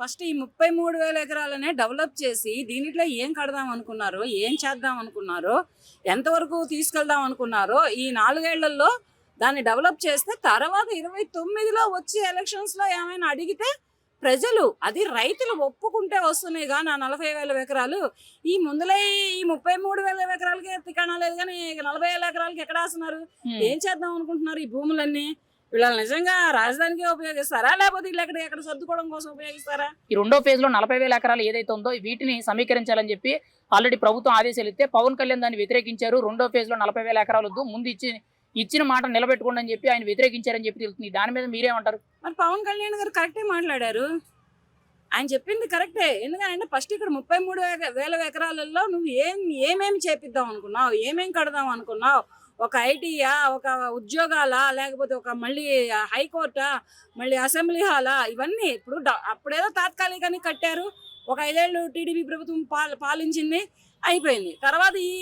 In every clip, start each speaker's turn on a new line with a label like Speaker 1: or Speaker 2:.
Speaker 1: First ఈ ముప్పై మూడు వేల ఎకరాలనే డెవలప్ చేసి దీనిట్లో ఏం కడదాం అనుకున్నారో ఏం చేద్దాం అనుకున్నారో ఎంతవరకు తీసుకెళ్దాం అనుకున్నారో ఈ నాలుగేళ్ళలో దాన్ని డెవలప్ చేస్తే తర్వాత ఇరవై తొమ్మిదిలో వచ్చే ఎలక్షన్స్లో ఏమైనా అడిగితే ప్రజలు అది రైతులు ఒప్పుకుంటే వస్తున్నాయి కానీ ఆ నలభై వేల ఎకరాలు ఈ ముందులే ఈ ముప్పై మూడు వేల ఎకరాలకి తికాణా లేదు కానీ నలభై వేల ఎకరాలకి ఎక్కడ వేస్తున్నారు ఏం చేద్దాం అనుకుంటున్నారు ఈ భూములన్నీ? వీళ్ళని నిజంగా రాజధానికి ఉపయోగిస్తారా? లేకపోతే వీళ్ళు ఎక్కడ ఎక్కడ సర్దుకోవడం కోసం ఉపయోగిస్తారా?
Speaker 2: ఈ రెండో ఫేజ్లో నలభై వేల ఎకరాలు ఏదైతే ఉందో వీటిని సమీకరించాలని చెప్పి ఆల్రెడీ ప్రభుత్వం ఆదేశాలు ఇస్తే పవన్ కళ్యాణ్ దాన్ని వ్యతిరేకించారు. రెండో ఫేజ్లో నలభై వేల ఎకరాలు వద్దు. ముందు ఇచ్చి ఇచ్చిన మాట నిలబెట్టుకోండి అని చెప్పి ఆయన వ్యతిరేకించారని చెప్పి తెలుస్తుంది. దాని మీద మీరేమంటారు?
Speaker 1: మరి పవన్ కళ్యాణ్ గారు కరెక్టే మాట్లాడారు? ఆయన చెప్పింది కరెక్టే ఎందుకంటే ఫస్ట్ ఇక్కడ ముప్పై మూడు వేల- ఎకరాలలో నువ్వు ఏం ఏమేమి చేపిద్దాం అనుకున్నావు? ఏమేం కడదాం అనుకున్నావు? ఒక ఐటీయా ఒక ఉద్యోగాలా లేకపోతే ఒక మళ్ళీ హైకోర్టా మళ్ళీ అసెంబ్లీ హాలా? ఇవన్నీ ఇప్పుడు అప్పుడేదో తాత్కాలికంగా కట్టారు. ఒక ఐదేళ్ళు టీడీపీ ప్రభుత్వం పాల పాలించింది అయిపోయింది. తర్వాత ఈ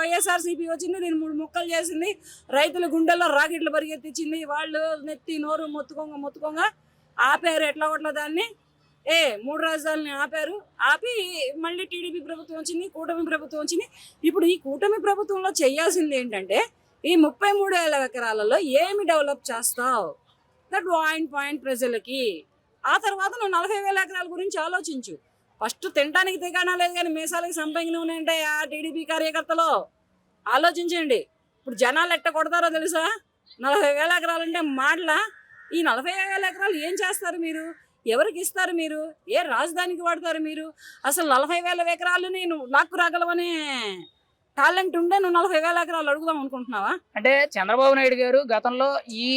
Speaker 1: వైఎస్ఆర్సీపీ వచ్చింది దీన్ని మూడు ముక్కలు చేసింది. రైతుల గుండెల్లో రాకెట్లు పరిగెత్తించింది వాళ్ళు నెత్తి నోరు మొత్తుకోంగ మొత్తుకోంగ ఆపారు ఎట్లా కొట్ల దాన్ని. ఏ మూడు రాజధానులని ఆపారు. ఆపి మళ్ళీ టీడీపీ ప్రభుత్వం వచ్చింది కూటమి ప్రభుత్వం వచ్చింది. ఇప్పుడు ఈ కూటమి ప్రభుత్వంలో చేయాల్సింది ఏంటంటే ఈ ముప్పై మూడు వేల ఎకరాలలో ఏమి డెవలప్ చేస్తావు? దట్ పాయింట్ పాయింట్ ప్రజలకి. ఆ తర్వాత నువ్వు నలభై వేల ఎకరాల గురించి ఆలోచించు. ఫస్ట్ తినడానికి తెగానా లేదు కానీ మీసాలకి సంపంగిన ఉన్నాయంటే ఆ టీడీపీ కార్యకర్తలు? ఆలోచించండి. ఇప్పుడు జనాలు ఎట్ట కొడతారో తెలుసా? నలభై వేల ఎకరాలు అంటే మాటల. ఈ నలభై వేల ఎకరాలు ఏం చేస్తారు మీరు? ఎవరికి ఇస్తారు మీరు? ఏ రాజధానికి వాడతారు మీరు? అసలు నలభై వేల ఎకరాలు నేను లాక్కు రాగలవనే టాలెంట్ ఉండే నువ్వు నలభై వేల ఎకరాలు అడుగుదాం అనుకుంటున్నావా?
Speaker 2: అంటే చంద్రబాబు నాయుడు గారు గతంలో ఈ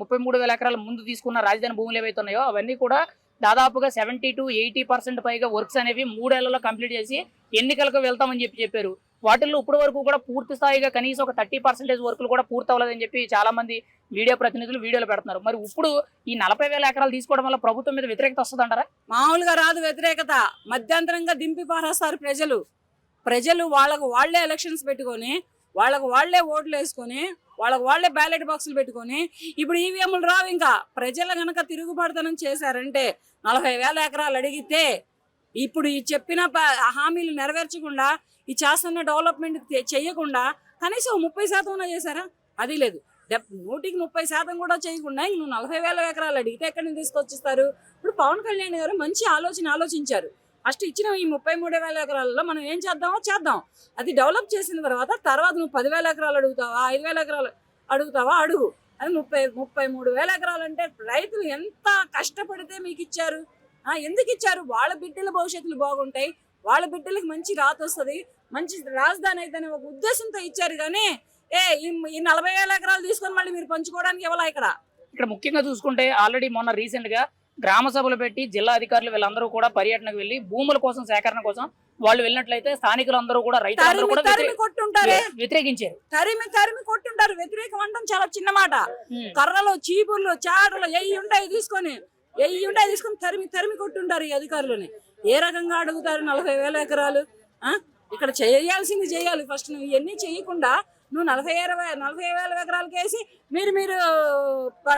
Speaker 2: ముప్పై మూడు వేల ఎకరాల ముందు తీసుకున్న రాజధాని భూములు ఏవైతే ఉన్నాయో అవన్నీ కూడా దాదాపుగా సెవెంటీ టు ఎయిటీ పర్సెంట్ పైగా వర్క్స్ అనేవి మూడేళ్ళలో కంప్లీట్ చేసి ఎన్నికలకు వెళ్తామని చెప్పి చెప్పారు. వాటిల్లో ఇప్పటి వరకు కూడా పూర్తి స్థాయిగా కనీసం ఒక థర్టీ పర్సెంటేజ్ వర్కులు కూడా పూర్తి అవ్వలేదని చెప్పి చాలా మంది మీడియా ప్రతినిధులు వీడియోలు పెడుతున్నారు. మరి ఇప్పుడు ఈ నలభై వేల ఎకరాలు తీసుకోవడం వల్ల ప్రభుత్వం మీద వ్యతిరేకత వస్తుందంటారా?
Speaker 1: మామూలుగా రాదు వ్యతిరేకత. మధ్యంతరంగా దింపి పారేస్తారు ప్రజలు. ప్రజలు వాళ్ళకు వాళ్ళే ఎలక్షన్స్ పెట్టుకొని వాళ్ళకు వాళ్ళే ఓట్లు వేసుకొని వాళ్ళకు వాళ్ళే బ్యాలెట్ బాక్సులు పెట్టుకొని ఇప్పుడు ఈవీఎంలు రావు ఇంకా. ప్రజలు కనుక తిరుగుబడతనం చేశారంటే నలభై వేల ఎకరాలు అడిగితే ఇప్పుడు ఈ చెప్పిన హామీలు నెరవేర్చకుండా ఈ చేస్తున్న డెవలప్మెంట్ చేయకుండా కనీసం ముప్పై శాతం చేశారా? అది లేదు. నూటికి ముప్పై శాతం కూడా చేయకుండా ఇంక నువ్వు నలభై వేల ఎకరాలు అడిగితే ఎక్కడి నుంచి తీసుకొచ్చిస్తారు? ఇప్పుడు పవన్ కళ్యాణ్ గారు మంచి ఆలోచన ఆలోచించారు. ఫస్ట్ ఇచ్చిన ఈ ముప్పై మూడు వేల ఎకరాలలో మనం ఏం చేద్దామో చేద్దాం. అది డెవలప్ చేసిన తర్వాత తర్వాత నువ్వు పదివేల ఎకరాలు అడుగుతావా ఐదు వేల ఎకరాలు అడుగుతావా అడుగు. అది ముప్పై ముప్పై మూడు వేల ఎకరాలు అంటే రైతులు ఎంత కష్టపడితే మీకు ఇచ్చారు? ఆ, ఎందుకు ఇచ్చారు? వాళ్ళ బిడ్డల భవిష్యత్తులు బాగుంటాయి వాళ్ళ బిడ్డలకి మంచి రాత వస్తుంది మంచి రాజధాని అయితేనే ఒక ఉద్దేశంతో ఇచ్చారు కానీ ఏ ఈ నలభై వేల ఎకరాలు తీసుకొని మళ్ళీ మీరు పంచుకోవడానికి ఇవ్వాలా ఇక్కడ?
Speaker 2: ఇక్కడ ముఖ్యంగా చూసుకుంటే ఆల్రెడీ మొన్న రీసెంట్గా గ్రామ సభలు పెట్టి జిల్లా అధికారులు వీళ్ళందరూ కూడా పర్యటనకు వెళ్ళి భూముల కోసం సేకరణ కోసం వాళ్ళు వెళ్ళినట్లయితే స్థానికులందరూ కూడా రైతులందరూ కూడా
Speaker 1: తరిమి
Speaker 2: వ్యతిరే-
Speaker 1: కొట్టుంటారే?
Speaker 2: వ్యతిరేకించారు.
Speaker 1: తరిమి తరిమి కొట్టుంటారు. వ్యతిరేకం అనడం చాలా చిన్న మాట. కర్రలు చీపుర్లు చాటలు ఎయ్యి ఉంటాయి తీసుకొని ఎయ్యి ఉంటాయి తీసుకొని తరిమి తరిమి కొట్టుంటారు ఈ అధికారులని. ఏ రకంగా అడుగుతారు నలభై వేల ఎకరాలు? ఆ? ఇక్కడ చేయాల్సింది చేయాలి. ఫస్ట్ నువ్వు ఇవన్నీ చేయకుండా నువ్వు నలభై ఇరవై నలభై వేల ఎకరాలకి వేసి మీరు మీరు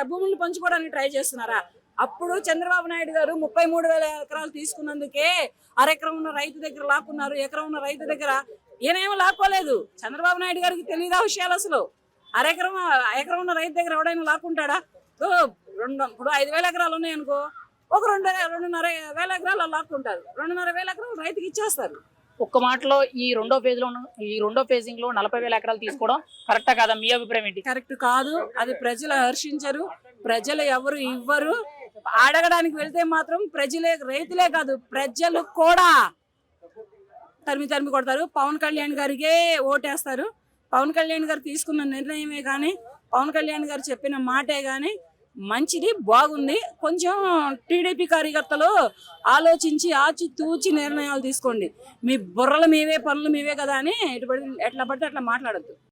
Speaker 1: భూములు పంచుకోవడానికి ట్రై చేస్తున్నారా? అప్పుడు చంద్రబాబు నాయుడు గారు ముప్పై మూడు వేల ఎకరాలు తీసుకున్నందుకే అరెకరం ఉన్న రైతు దగ్గర లాక్కున్నారు. ఎకరం ఉన్న రైతు దగ్గర ఈయనేమో లాక్కోలేదు. చంద్రబాబు నాయుడు గారికి తెలియదా విషయాలు అసలు? అరెకరం ఎకరం ఉన్న రైతు దగ్గర ఎవడైనా లాక్కుంటాడా? రెండు ఇప్పుడు ఐదు వేల ఎకరాలు ఉన్నాయి అనుకో. ఒక రెండు రెండున్నర వేల ఎకరాలు లాక్కుంటారు. రెండున్నర వేల ఎకరాలు రైతుకి ఇచ్చేస్తారు.
Speaker 2: ఒక్క మాటలో ఈ రెండో ఫేజ్లో ఈ రెండో ఫేజింగ్లో నలభై వేల ఎకరాలు తీసుకోవడం కరెక్టా కాదా? మీ అభిప్రాయం ఏంటి?
Speaker 1: కరెక్ట్ కాదు. అది ప్రజలు హర్షించరు. ప్రజలు ఎవరు ఇవ్వరు. అడగడానికి వెళ్తే మాత్రం ప్రజలే రైతులే కాదు ప్రజలు కూడా తరిమి తరిమి కొడతారు. పవన్ కళ్యాణ్ గారికే ఓటేస్తారు. పవన్ కళ్యాణ్ గారు తీసుకున్న నిర్ణయమే కానీ పవన్ కళ్యాణ్ గారు చెప్పిన మాటే కానీ మంచిది బాగుంది. కొంచెం టీడీపీ కార్యకర్తలు ఆలోచించి ఆచి తూచి నిర్ణయాలు తీసుకోండి. మీ బుర్రలు మీవే పనులు మీవే కదా అని ఎటు ఎట్లా పడితే అట్లా మాట్లాడద్దు.